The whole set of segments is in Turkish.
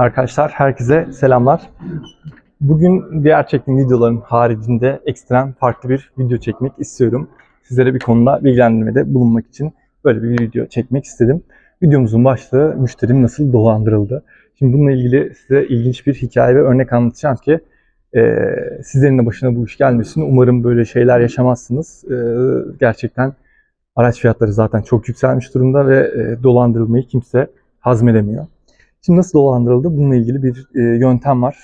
Arkadaşlar herkese selamlar. Bugün diğer çektiğim videoların haricinde ekstrem farklı bir video çekmek istiyorum. Sizlere bir konuda bilgilendirmede bulunmak için böyle bir video çekmek istedim. Videomuzun başlığı müşterim nasıl dolandırıldı. Şimdi bununla ilgili size ilginç bir hikaye ve örnek anlatacağım ki e, sizlerin de başına bu iş gelmesin. Umarım böyle şeyler yaşamazsınız. E, gerçekten araç fiyatları zaten çok yükselmiş durumda ve e, dolandırılmayı kimse hazmedemiyor. Şimdi nasıl dolandırıldı? Bununla ilgili bir e, yöntem var.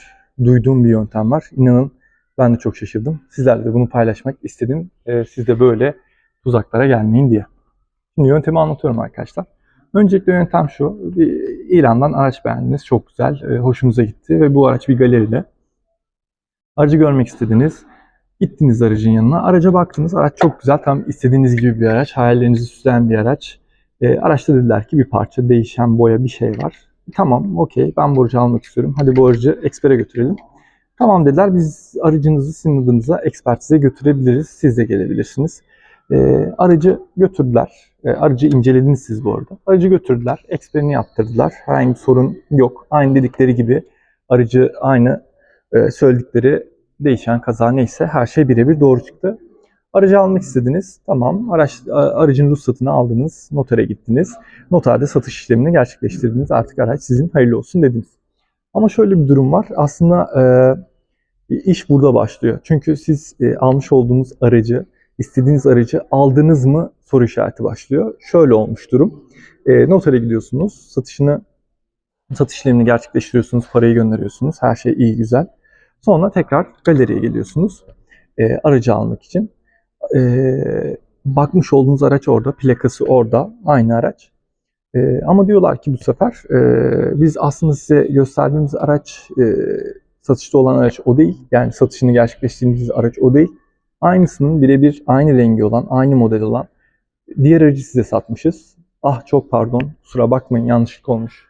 Duyduğum bir yöntem var. İnanın ben de çok şaşırdım. Sizlerle de bunu paylaşmak istedim. E, siz de böyle tuzaklara gelmeyin diye. Şimdi yöntemi anlatıyorum arkadaşlar. Öncelikle yöntem şu. Bir ilandan araç beğendiniz. Çok güzel. e, hoşunuza gitti ve bu araç bir galeride. Aracı görmek istediniz. Gittiniz aracın yanına. Araca baktınız. Araç çok güzel. Tam istediğiniz gibi bir araç. Hayallerinizi süsleyen bir araç. E, araçta dediler ki bir parça değişen boya bir şey var. Tamam, okey. Ben bu aracı almak istiyorum. Hadi bu aracı ekspere götürelim. Tamam dediler. Biz aracınızı sizin adınıza ekspertize götürebiliriz. Siz de gelebilirsiniz. Ee, aracı götürdüler. Ee, aracı incelediniz siz bu arada. Aracı götürdüler. Eksperini yaptırdılar. Herhangi bir sorun yok. Aynı dedikleri gibi aracı aynı e, söyledikleri değişen kaza neyse her şey birebir doğru çıktı. Aracı almak istediniz. Tamam. Araç, aracın ruhsatını aldınız. Notere gittiniz. Noterde satış işlemini gerçekleştirdiniz. Artık araç sizin hayırlı olsun dediniz. Ama şöyle bir durum var. Aslında e, iş burada başlıyor. Çünkü siz e, almış olduğunuz aracı, istediğiniz aracı aldınız mı soru işareti başlıyor. Şöyle olmuş durum. E, notere gidiyorsunuz. Satışını satış işlemini gerçekleştiriyorsunuz. Parayı gönderiyorsunuz. Her şey iyi güzel. Sonra tekrar galeriye geliyorsunuz. E, aracı almak için. E, bakmış olduğunuz araç orada, plakası orada, aynı araç. E, ama diyorlar ki bu sefer e, biz aslında size gösterdiğimiz araç e, satışta olan araç o değil. Yani satışını gerçekleştirdiğimiz araç o değil. Aynısının birebir aynı rengi olan, aynı model olan diğer aracı size satmışız. Ah çok pardon, kusura bakmayın yanlışlık olmuş.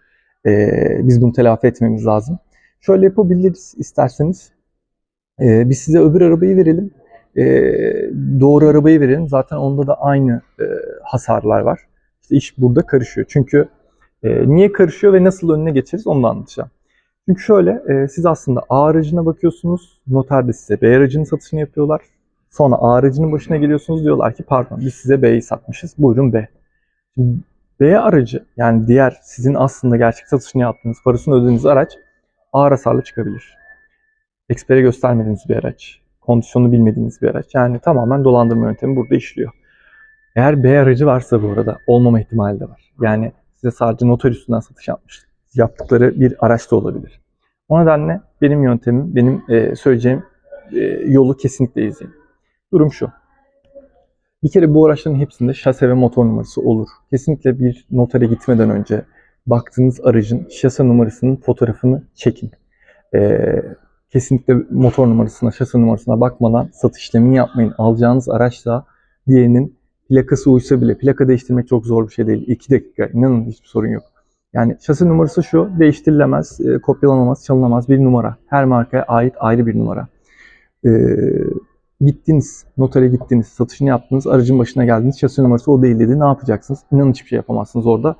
E, biz bunu telafi etmemiz lazım. Şöyle yapabiliriz isterseniz. E, biz size öbür arabayı verelim. E, doğru arabayı verelim. Zaten onda da aynı e, hasarlar var. İşte iş burada karışıyor. Çünkü e, niye karışıyor ve nasıl önüne geçeriz onu da anlatacağım. Çünkü şöyle e, siz aslında A aracına bakıyorsunuz. Noterde size B aracının satışını yapıyorlar. Sonra A aracının başına geliyorsunuz diyorlar ki pardon biz size B'yi satmışız. Buyurun B. B aracı yani diğer sizin aslında gerçek satışını yaptığınız, parasını ödediğiniz araç ağır hasarlı çıkabilir. Ekspere göstermediğiniz bir araç. Kondisyonu bilmediğiniz bir araç. Yani tamamen dolandırma yöntemi burada işliyor. Eğer B aracı varsa bu arada olmama ihtimali de var. Yani size sadece noter üstünden satış yapmış. Yaptıkları bir araç da olabilir. O nedenle benim yöntemim, benim e, söyleyeceğim e, yolu kesinlikle izleyin. Durum şu. Bir kere bu araçların hepsinde şase ve motor numarası olur. Kesinlikle bir notere gitmeden önce baktığınız aracın şase numarasının fotoğrafını çekin. E, kesinlikle motor numarasına, şase numarasına bakmadan satış işlemini yapmayın. Alacağınız araçla diğerinin plakası uysa bile plaka değiştirmek çok zor bir şey değil. 2 dakika inanın hiçbir sorun yok. Yani şasi numarası şu değiştirilemez, e, kopyalanamaz, çalınamaz bir numara. Her markaya ait ayrı bir numara. E, gittiniz, notere gittiniz, satışını yaptınız, aracın başına geldiniz, şasi numarası o değil dedi. Ne yapacaksınız? İnanın hiçbir şey yapamazsınız orada.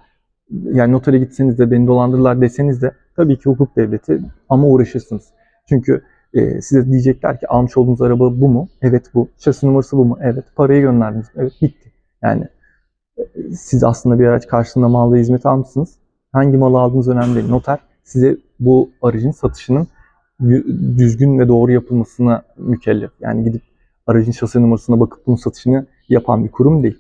Yani notere gitseniz de beni dolandırırlar deseniz de tabii ki hukuk devleti ama uğraşırsınız. Çünkü e, size diyecekler ki almış olduğunuz araba bu mu? Evet bu. Şasi numarası bu mu? Evet. Parayı gönderdiniz. Evet bitti. Yani e, siz aslında bir araç karşılığında mal ve hizmet almışsınız. Hangi malı aldığınız önemli değil. Noter size bu aracın satışının düzgün ve doğru yapılmasına mükellef. Yani gidip aracın şasi numarasına bakıp bunun satışını yapan bir kurum değil.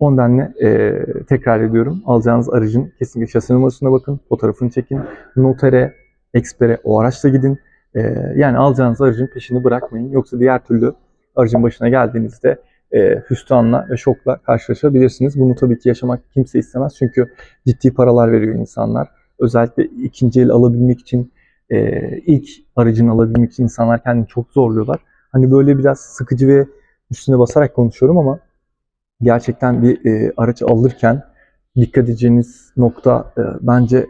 O nedenle e, tekrar ediyorum. Alacağınız aracın kesinlikle şasi numarasına bakın. Fotoğrafını çekin. Notere, ekspere o araçla gidin. E, yani alacağınız aracın peşini bırakmayın. Yoksa diğer türlü aracın başına geldiğinizde e, hüsranla ve şokla karşılaşabilirsiniz. Bunu tabii ki yaşamak kimse istemez. Çünkü ciddi paralar veriyor insanlar. Özellikle ikinci el alabilmek için, e, ilk aracını alabilmek için insanlar kendini çok zorluyorlar. Hani böyle biraz sıkıcı ve üstüne basarak konuşuyorum ama gerçekten bir e, araç alırken dikkat edeceğiniz nokta e, bence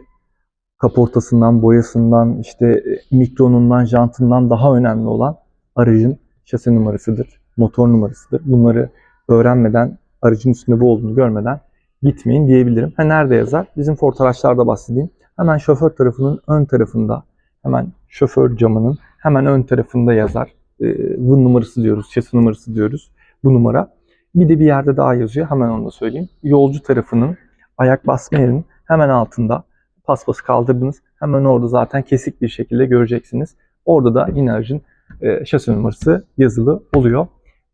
kaportasından, boyasından, işte e, mikronundan, jantından daha önemli olan aracın şase numarasıdır, motor numarasıdır. Bunları öğrenmeden, aracın üstünde bu olduğunu görmeden gitmeyin diyebilirim. Ha nerede yazar? Bizim Ford araçlarda bahsedeyim. hemen şoför tarafının ön tarafında, hemen şoför camının hemen ön tarafında yazar. Ee, bu numarası diyoruz, şasi numarası diyoruz bu numara. Bir de bir yerde daha yazıyor, hemen onu da söyleyeyim. Yolcu tarafının ayak basma yerinin hemen altında paspası kaldırdınız. Hemen orada zaten kesik bir şekilde göreceksiniz. Orada da yine aracın e, şasi numarası yazılı oluyor.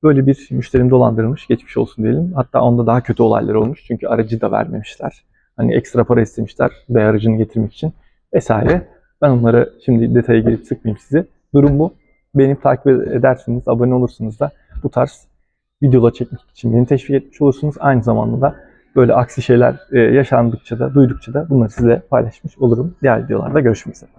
Böyle bir müşterim dolandırılmış, geçmiş olsun diyelim. Hatta onda daha kötü olaylar olmuş çünkü aracı da vermemişler. Hani ekstra para istemişler B aracını getirmek için vesaire. Ben onlara şimdi detaya girip sıkmayayım sizi. Durum bu. Beni takip edersiniz, abone olursunuz da bu tarz videolar çekmek için beni teşvik etmiş olursunuz. Aynı zamanda da böyle aksi şeyler e, yaşandıkça da, duydukça da bunları size paylaşmış olurum. Diğer videolarda görüşmek üzere.